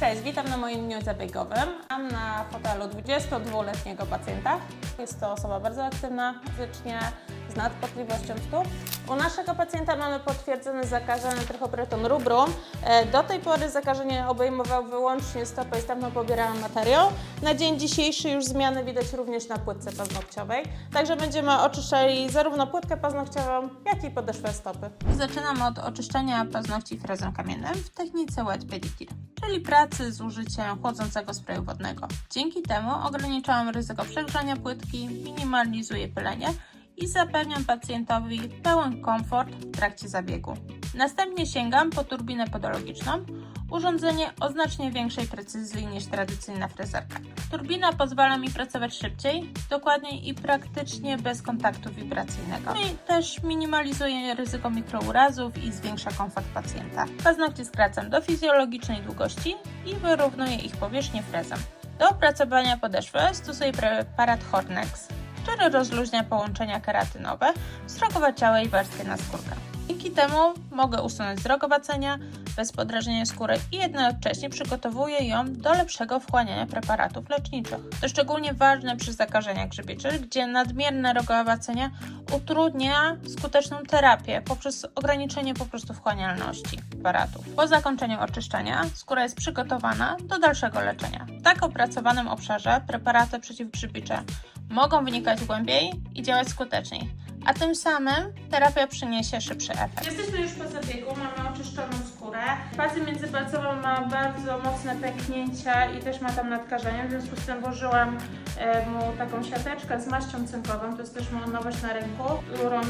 Cześć, witam na moim dniu zabiegowym. Mam na fotelu 22-letniego pacjenta. Jest to osoba bardzo aktywna fizycznie, nadpotliwością stóp. U naszego pacjenta mamy potwierdzone zakażenie trichopryton rubrum. E, Do tej pory zakażenie obejmowało wyłącznie stopę i stopno pobierałam materiał. Na dzień dzisiejszy już zmiany widać również na płytce paznokciowej. Także będziemy oczyszczali zarówno płytkę paznokciową, jak i podeszwę stopy. Zaczynamy od oczyszczania paznokci frezem kamiennym w technice wet pedicure, czyli pracy z użyciem chłodzącego sprayu wodnego. Dzięki temu ograniczałam ryzyko przegrzania płytki, minimalizuję pylenie i zapewniam pacjentowi pełen komfort w trakcie zabiegu. Następnie sięgam po turbinę podologiczną, urządzenie o znacznie większej precyzji niż tradycyjna frezarka. Turbina pozwala mi pracować szybciej, dokładniej i praktycznie bez kontaktu wibracyjnego. No i też minimalizuje ryzyko mikrourazów i zwiększa komfort pacjenta. Paznokcie skracam do fizjologicznej długości i wyrównuję ich powierzchnię frezem. Do opracowania podeszwy stosuję preparat Hornex, który rozluźnia połączenia keratynowe, srogowaciałej warstwy na skórkę. Dzięki temu mogę usunąć zrogowacenia bez podrażnienia skóry i jednocześnie przygotowuję ją do lepszego wchłaniania preparatów leczniczych. To szczególnie ważne przy zakażeniach grzybiczych, gdzie nadmierne rogowacenia utrudnia skuteczną terapię poprzez ograniczenie po prostu wchłanialności preparatów. Po zakończeniu oczyszczania skóra jest przygotowana do dalszego leczenia. W tak opracowanym obszarze preparaty przeciwgrzybicze mogą wynikać głębiej i działać skuteczniej, a tym samym terapia przyniesie szybszy efekt. Jesteśmy już po zabiegu, mamy oczyszczoną skórę. Pacjent międzypalcowa ma bardzo mocne pęknięcia i też ma tam nadkażenie, w związku z tym włożyłam e, mu taką siateczkę z maścią cynkową, to jest też nowość na rynku, którą e,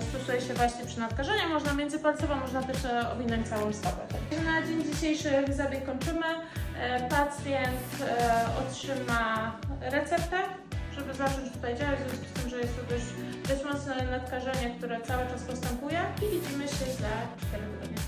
stosuje się właśnie przy nadkażeniu. Można międzypalcowo, można też e, owinąć całą stopę. Na dzień dzisiejszy zabieg kończymy. Pacjent otrzyma receptę żeby zacząć tutaj działać, w związku z tym, że jest to dość, dość mocne nadkażenie, które cały czas postępuje i widzimy się za 4 tygodnie.